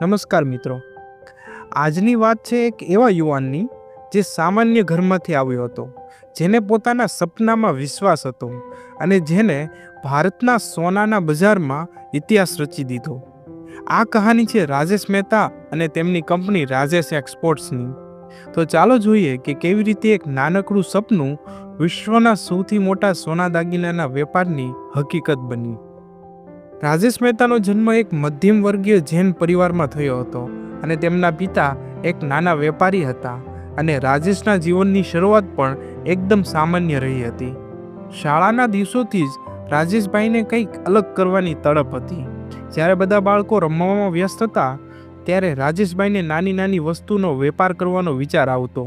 નમસ્કાર મિત્રો. આજની વાત છે એક એવા યુવાનની જે સામાન્ય ઘરમાંથી આવ્યો હતો, જેને પોતાના સપનામાં વિશ્વાસ હતો અને જેને ભારતના સોનાના બજારમાં ઇતિહાસ રચી દીધો. આ કહાની છે રાજેશ મહેતા અને તેમની કંપની રાજેશ એક્સપોર્ટ્સની. તો ચાલો જોઈએ કે કેવી રીતે એક નાનકડું સપનું વિશ્વના સૌથી મોટા સોના દાગીનાના વેપારની હકીકત બની. રાજેશ મહેતાનો જન્મ એક મધ્યમ વર્ગીય જૈન પરિવારમાં થયો હતો અને તેમના પિતા એક નાના વેપારી હતા અને રાજેશના જીવનની શરૂઆત પણ એકદમ સામાન્ય રહી હતી. શાળાના દિવસોથી જ રાજેશભાઈને કંઈક અલગ કરવાની તડપ હતી. જ્યારે બધા બાળકો રમવામાં વ્યસ્ત હતા, ત્યારે રાજેશભાઈને નાની નાની વસ્તુનો વેપાર કરવાનો વિચાર આવતો.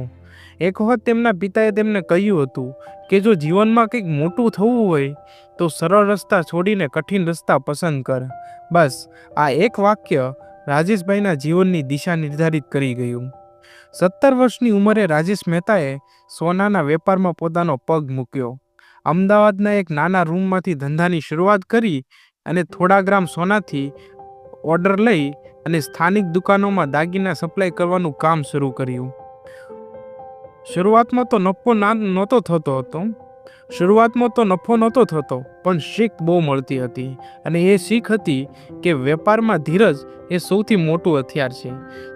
એક વખત તેમના પિતાએ તેમને કહ્યું હતું કે જો જીવનમાં કંઈક મોટું થવું હોય, તો સરળ રસ્તા છોડીને કઠિન રસ્તા પસંદ કર. બસ, આ એક વાક્ય રાજેશભાઈના જીવનની દિશા નિર્ધારિત કરી ગયું. સત્તર વર્ષની ઉંમરે રાજેશ મહેતાએ સોનાના વેપારમાં પોતાનો પગ મૂક્યો. અમદાવાદના એક નાના રૂમમાંથી ધંધાની શરૂઆત કરી અને થોડા ગ્રામ સોનાથી ઓર્ડર લઈ અને સ્થાનિક દુકાનોમાં દાગીના સપ્લાય કરવાનું કામ શરૂ કર્યું. શરૂઆતમાં તો નફો ના નહોતો થતો હતો. શરૂઆતમાં તો નફો નહોતો થતો, પણ શીખ બહુ મળતી હતી. અને એ શીખ હતી કે વેપારમાં ધીરજ એ સૌથી મોટું હથિયાર છે.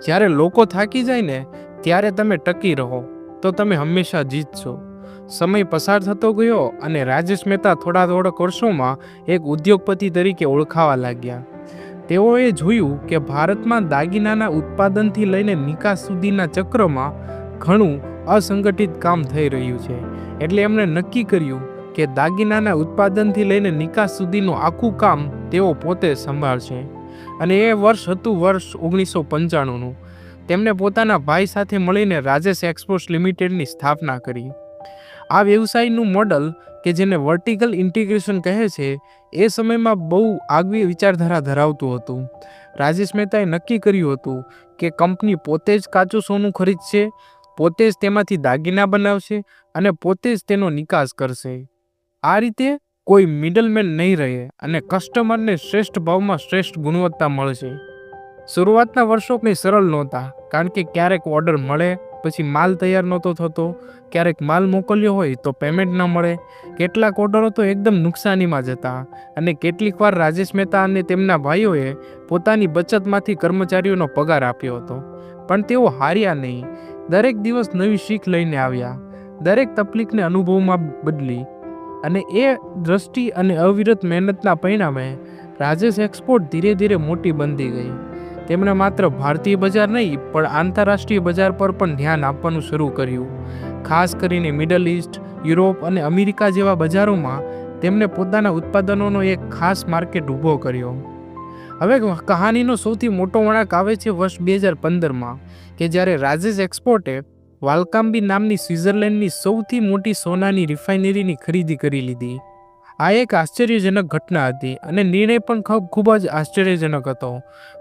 જ્યારે લોકો થાકી જાય ને, ત્યારે તમે ટકી રહો, તો તમે હંમેશા જીતશો. સમય પસાર થતો ગયો અને રાજેશ મહેતા થોડા થોડાક વર્ષોમાં એક ઉદ્યોગપતિ તરીકે ઓળખાવા લાગ્યા. તેઓએ જોયું કે ભારતમાં દાગીનાના ઉત્પાદનથી લઈને નિકાસ સુધીના ચક્રમાં ઘણું અસંગઠિત કામ થઈ રહ્યું છે. એટલે એમણે નક્કી કર્યું કે દાગીનાના ઉત્પાદનથી લઈને નિકાસ સુધીનું આખું કામ તેઓ પોતે સંભાળશે. અને એ વર્ષ હતું વર્ષ ઓગણીસો પંચાણુંનું. તેમણે પોતાના ભાઈ સાથે મળીને રાજેશ એક્સપોર્ટ્સ લિમિટેડની સ્થાપના કરી. આ વ્યવસાયનું મોડલ કે જેને વર્ટિકલ ઇન્ટિગ્રેશન કહે છે, એ સમયમાં બહુ આગવી વિચારધારા ધરાવતું હતું. રાજેશ મહેતાએ નક્કી કર્યું હતું કે કંપની પોતે જ કાચું સોનું ખરીદશે પોતે જ તેમાંથી દાગીના બનાવશે અને પોતે જ તેનો નિકાસ કરશે. આ રીતે કોઈ મિડલમેન નહીં રહે અને કસ્ટમરને શ્રેષ્ઠ ભાવમાં શ્રેષ્ઠ ગુણવત્તા મળશે. શરૂઆતના વર્ષો કંઈ સરળ નહોતા, કારણ કે ક્યારેક ઓર્ડર મળે, પછી માલ તૈયાર નહોતો થતો, ક્યારેક માલ મોકલ્યો હોય તો પેમેન્ટ ન મળે, કેટલાક ઓર્ડરો તો એકદમ નુકસાનીમાં જતા અને કેટલીક વાર રાજેશ મહેતા અને તેમના ભાઈઓએ પોતાની બચતમાંથી કર્મચારીઓનો પગાર આપ્યો હતો. પણ તેઓ હાર્યા નહીં દરેક દિવસ નવી શીખ લઈને આવ્યા. દરેક તકલીફને અનુભવમાં બદલી અને એ દ્રષ્ટિ અને અવિરત મહેનતના પરિણામે રાજેશ એક્સપોર્ટ ધીરે ધીરે મોટી બનતી ગઈ. તેમણે માત્ર ભારતીય બજાર નહીં, પણ આંતરરાષ્ટ્રીય બજાર પર પણ ધ્યાન આપવાનું શરૂ કર્યું. ખાસ કરીને મિડલ ઇસ્ટ યુરોપ અને અમેરિકા જેવા બજારોમાં તેમણે પોતાના ઉત્પાદનોનો એક ખાસ માર્કેટ ઊભો કર્યો. હવે કહાનીનો સૌથી મોટો વળાંક આવે છે વર્ષ બે હજાર પંદરમાં, કે જ્યારે રાજેશ એક્સપોર્ટે વાલકામ્બી નામની સ્વિટ્ઝરલેન્ડની સૌથી મોટી સોનાની રિફાઇનરીની ખરીદી કરી લીધી. આ એક આશ્ચર્યજનક ઘટના હતી અને નિર્ણય પણ ખૂબ જ આશ્ચર્યજનક હતો,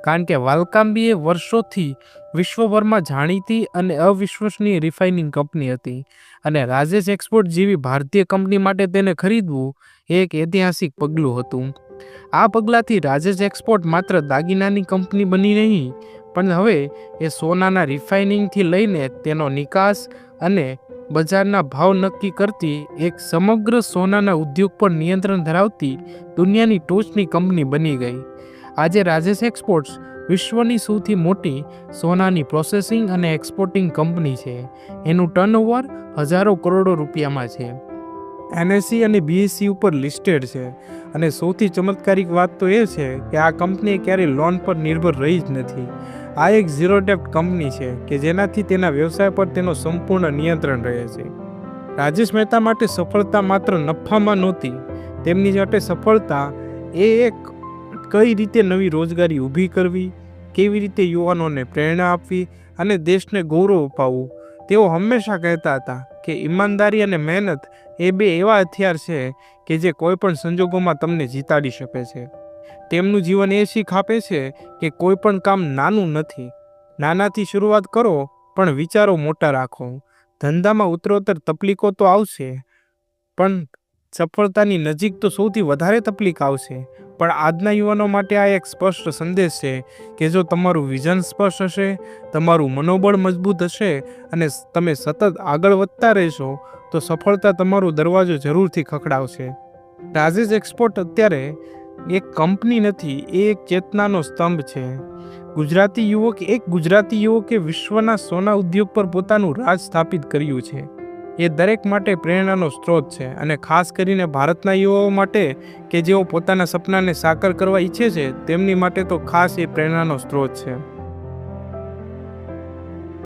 કારણ કે વાલકામ્બી એ વર્ષોથી વિશ્વભરમાં જાણીતી અને અવિશ્વસનીય રિફાઇનિંગ કંપની હતી અને રાજેશ એક્સપોર્ટ જેવી ભારતીય કંપની માટે તેને ખરીદવું એ એક ઐતિહાસિક પગલું હતું. આ પગલાંથી રાજેશ એક્સપોર્ટ માત્ર દાગીનાની કંપની બની નહીં, પણ હવે એ સોનાના રિફાઇનિંગથી લઈને તેનો નિકાસ અને બજારના ભાવ નક્કી કરતી એક સમગ્ર સોનાના ઉદ્યોગ પર નિયંત્રણ ધરાવતી દુનિયાની ટોચની કંપની બની ગઈ. આજે રાજેશ એક્સપોર્ટ્સ વિશ્વની સૌથી મોટી સોનાની પ્રોસેસિંગ અને એક્સપોર્ટિંગ કંપની છે. એનું ટર્નઓવર હજારો કરોડો રૂપિયામાં છે. એનએસસી અને બીએસસી ઉપર લિસ્ટેડ છે. અને સૌથી ચમત્કારિક વાત તો એ છે કે આ કંપની ક્યારેય લોન પર નિર્ભર રહી જ નથી. આ એક ઝીરો ડેપ્ટ કંપની છે કે જેનાથી તેના વ્યવસાય પર તેનો સંપૂર્ણ નિયંત્રણ રહે છે. રાજેશ મહેતા માટે સફળતા માત્ર નફામાં નહોતી, તેમની માટે સફળતા એ એક કઈ રીતે નવી રોજગારી ઊભી કરવી, કેવી રીતે યુવાનોને પ્રેરણા આપવી અને દેશને ગૌરવ અપાવવું, તેઓ હંમેશા કહેતા હતા કે ઈમાનદારી અને મહેનત એ બે એવા હથિયાર છે કે જે કોઈ પણ સંજોગોમાં તમને જીતાડી શકે છે. તેમનું જીવન એ શીખ આપે છે કે કોઈ પણ કામ નાનું નથી. નાનાથી શરૂઆત કરો, પણ વિચારો મોટા રાખો. ધંધામાં ઉત્તરોત્તર તકલીફો તો આવશે, પણ સફળતાની નજીક તો સૌથી વધારે તકલીફ આવશે. પણ આજના યુવાનો માટે આ એક સ્પષ્ટ સંદેશ છે કે જો તમારું વિઝન સ્પષ્ટ હશે, તમારું મનોબળ મજબૂત હશે અને તમે સતત આગળ વધતા રહેશો, તો સફળતા તમારો દરવાજો જરૂરથી ખખડાવશે. રાજેશ એક્સપોર્ટ અત્યારે એક કંપની નથી, એ એક ચેતનાનો સ્તંભ છે. ગુજરાતી યુવક, એક ગુજરાતી યુવકે વિશ્વના સોના ઉદ્યોગ પર પોતાનું રાજ સ્થાપિત કર્યું છે. એ દરેક માટે પ્રેરણાનો સ્ત્રોત છે અને ખાસ કરીને ભારતના યુવાઓ માટે કે જેઓ પોતાના સપનાને સાકાર કરવા ઈચ્છે છે, તેમની માટે તો ખાસ એ પ્રેરણાનો સ્ત્રોત છે.